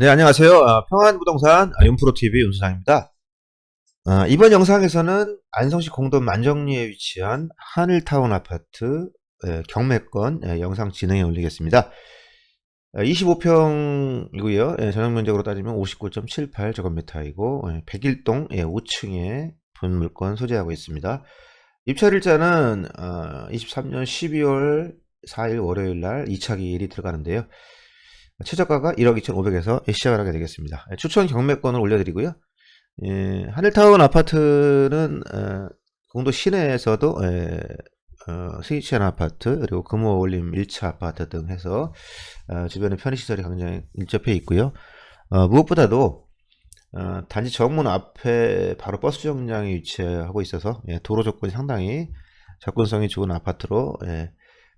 네, 안녕하세요. 아, 평안부동산 아, 윤프로TV 윤수상입니다. 아, 이번 영상에서는 안성시 공동 만정리에 위치한 하늘타운 아파트 예, 경매권 예, 영상 진행해 올리겠습니다. 25평이고요. 예, 전용 면적으로 따지면 59.78제곱미터이고 101동 5층에 분물권 소재하고 있습니다. 입찰일자는 23년 12월 4일 월요일 날 2차 기일이 들어가는데요. 최저가가 1억 2,500에서 시작을 하게 되겠습니다. 예, 추천 경매권을 올려드리고요. 예, 하늘타운 아파트는 어, 공도 시내에서도 예, 어, 스위치한 아파트 그리고 금호올림 1차 아파트 등 해서 어, 주변에 편의시설이 굉장히 밀접해 있고요. 어, 무엇보다도 어, 단지 정문 앞에 바로 버스 정류장이 위치하고 있어서 예, 도로 조건이 상당히 접근성이 좋은 아파트로 예,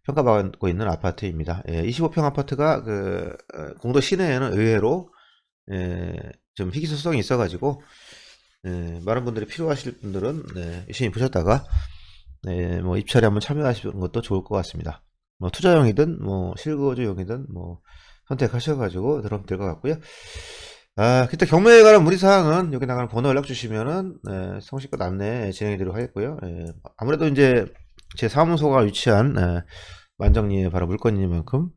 평가받고 있는 아파트입니다. 예, 25평 아파트가 그 어, 공도 시내에는 의외로 예, 좀 희귀소성이 있어가지고 예, 많은 분들이 필요하실 분들은 네, 유심히 보셨다가 네, 뭐 입찰에 한번 참여하시는 것도 좋을 것 같습니다. 뭐 투자용이든 뭐 실거주용이든 뭐 선택하셔가지고 들어오면 될 것 같고요. 아, 그때 경매에 관한 문의사항은 여기 나가는 번호 연락 주시면은 네, 성실껏 안내 진행해 드리도록 하겠고요. 예, 아무래도 이제 제 사무소가 위치한 예, 만정리에 바로 물건이만큼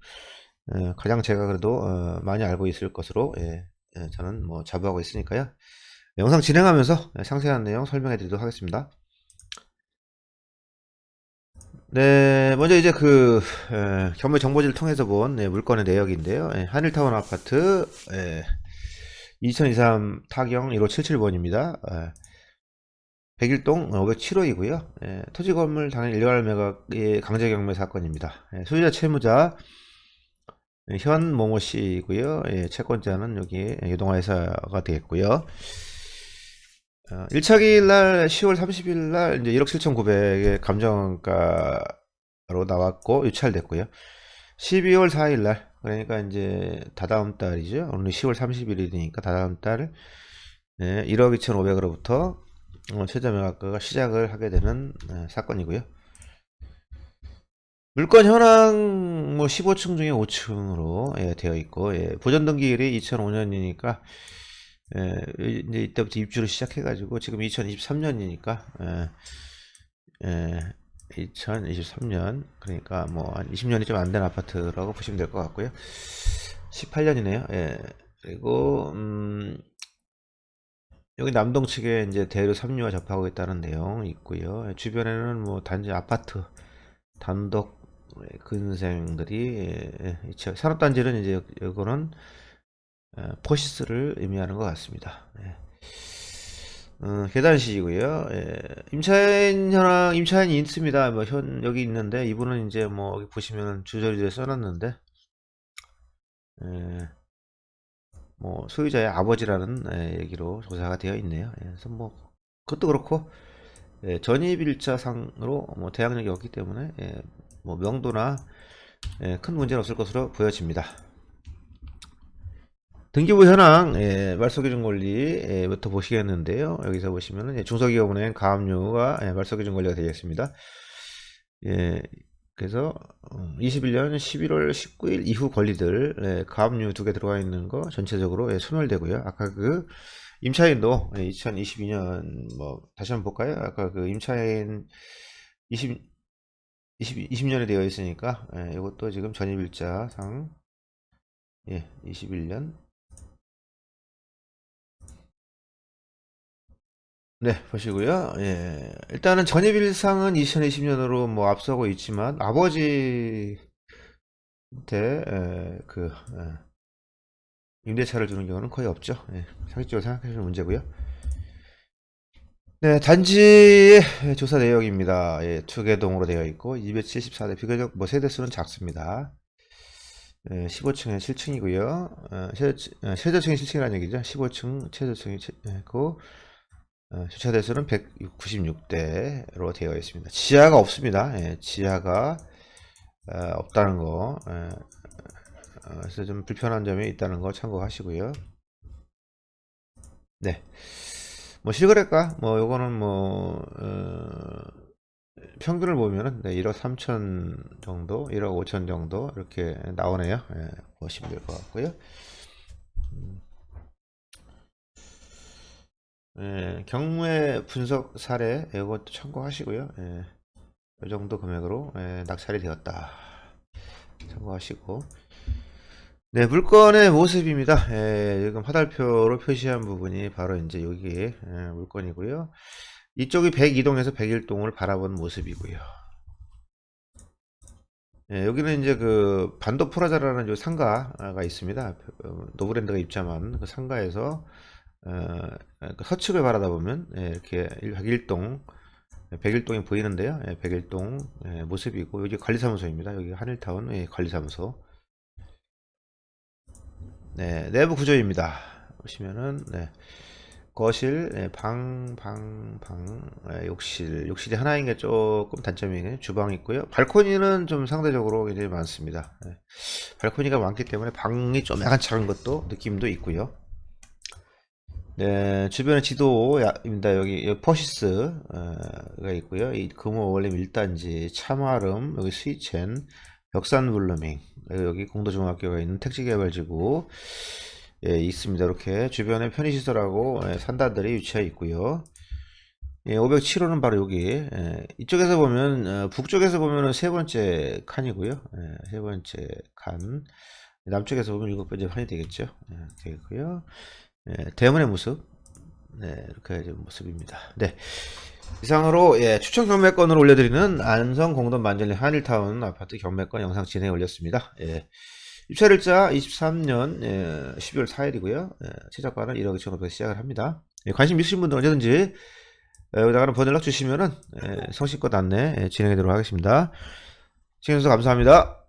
예, 가장 제가 그래도 어, 많이 알고 있을 것으로 예, 예, 저는 뭐 자부하고 있으니까요. 영상 진행하면서 예, 상세한 내용 설명해 드리도록 하겠습니다. 네, 먼저 이제 그 에, 경매 정보지를 통해서 본 예, 물건의 내역인데요. 예, 하늘타운 아파트 예, 2023 타경 1577번입니다. 예, 101동 507호이고요. 예, 토지 건물 당일 일괄 매각의 강제 경매 사건입니다. 예, 소유자 채무자 예, 현 모모 씨이고요. 예, 채권자는 여기 유동화 회사가 되겠고요. 어, 1차 기일 날 10월 30일 날 이제 1억 7,900의 감정가로 나왔고 유찰됐고요. 12월 4일 날 그러니까 이제 다다음 달이죠. 오늘 10월 30일이니까 다다음 달 예, 1억 2,500으로부터 어, 최저 매각가가 시작을 하게 되는 예, 사건이고요. 물건 현황 뭐 15층 중에 5층으로 예, 되어 있고 예, 보전 등기일이 2005년이니까 예, 이제 이때부터 입주를 시작해가지고 지금 2023년이니까 예, 예, 2023년 그러니까 뭐 한 20년이 좀 안 된 아파트라고 보시면 될 것 같고요. 18년이네요. 예, 그리고 음, 여기 남동 측에 이제 대로 삼류와 접하고 있다는 내용 있고요. 예, 주변에는 뭐 단지 아파트 단독 예, 근생들이 예, 예, 있죠. 산업단지는 이제 이거는 어, 포시스를 의미하는 것 같습니다. 예. 어, 계단식이고요. 예. 임차인 현황 임차인이 있습니다. 뭐 현 여기 있는데 이분은 이제 뭐 여기 보시면 주저리에 써놨는데 예. 뭐 소유자의 아버지라는 예, 얘기로 조사가 되어 있네요. 예, 그래서 뭐 그것도 그렇고 예, 전입일자상으로 뭐 대항력이 없기 때문에 예, 뭐 명도나 예, 큰 문제는 없을 것으로 보여집니다. 등기부 현황 예, 말소기준 권리부터 보시겠는데요. 여기서 보시면은 예, 중소기업은행 가압류가 예, 말소기준 권리가 되겠습니다. 예, 그래서 21년 11월 19일 이후 권리들 예, 가압류 두 개 들어가 있는 거 전체적으로 예, 소멸되고요. 아까 그 임차인도 예, 2022년 뭐 다시 한번 볼까요? 아까 그 임차인 20 20, 20년에 되어 있으니까 예, 이것도 지금 전입일자상 예, 21년 네, 보시고요. 예. 일단은 전입 일상은 2020년으로 뭐 앞서고 있지만 아버지한테 에, 그 에, 임대차를 주는 경우는 거의 없죠. 예. 상식적으로 생각하시는 문제고요. 네, 단지의 조사 내역입니다. 예, 투개동으로 되어 있고 274대 비교적 뭐 세대 수는 작습니다. 예, 15층에 7층이고요. 어, 최저, 어, 최저층이 7층이라는 얘기죠. 15층 최저층이 있고 어, 주차 대수는 196대로 되어 있습니다. 지하가 없습니다. 예, 지하가 어, 없다는 거. 예, 어, 그래서 좀 불편한 점이 있다는 거 참고하시고요. 네. 뭐 실거래가 뭐 요거는 뭐 어, 평균을 보면은 네, 1억 3천 정도, 1억 5천 정도 이렇게 나오네요. 예, 보시면 될 것 같고요. 예, 경매 분석 사례 이것도 참고하시고요. 예, 이 정도 금액으로 예, 낙찰이 되었다. 참고하시고 네 물건의 모습입니다. 예, 지금 화살표로 표시한 부분이 바로 이제 여기 예, 물건이고요. 이쪽이 102동에서 101동을 바라본 모습이고요. 예, 여기는 이제 그 반도 프라자라는 요 상가가 있습니다. 어, 노브랜드가 입점한 그 상가에서 서측을 바라다 보면 예, 이렇게 101동 101동이 보이는데요. 예, 101동 예, 모습이고 여기 관리사무소입니다. 여기 예, 관리사무소. 네, 내부 구조입니다. 보시면은 네. 거실, 예, 방, 방, 방, 예, 욕실, 욕실이 하나인 게 조금 단점이에요. 주방 있고요. 발코니는 좀 상대적으로 굉장히 많습니다. 예. 발코니가 많기 때문에 방이 좀 약간 작은 것도 느낌도 있고요. 네, 주변에 지도입니다. 여기, 여기 퍼시스가 있고요. 이 금호 원래 밀단지, 참아름, 여기 스위첸, 벽산블루밍, 여기 공도중학교가 있는 택지개발지구 예, 있습니다. 이렇게 주변에 편의시설하고 예, 산단들이 위치해 있고요. 예, 507호는 바로 여기. 예, 이쪽에서 보면 어, 북쪽에서 보면은 세 번째 칸이고요. 예, 세 번째 칸. 남쪽에서 보면 일곱 번째 칸이 되겠죠. 예, 되고요. 예, 대문의 모습. 네, 이렇게 좀 모습입니다. 네. 이상으로 예, 추천 경매권을 올려드리는 안성 공동 만전리 한일타운 아파트 경매권 영상 진행 올렸습니다. 예. 입찰일자 23년 12월 4일이고요. 최저가는 1억 2천원부터 시작을 합니다. 예, 관심 있으신 분들은 언제든지 예, 여기다가 번호 연락 주시면은 예, 성실껏 안내 예, 진행하도록 하겠습니다. 시청해주셔서 감사합니다.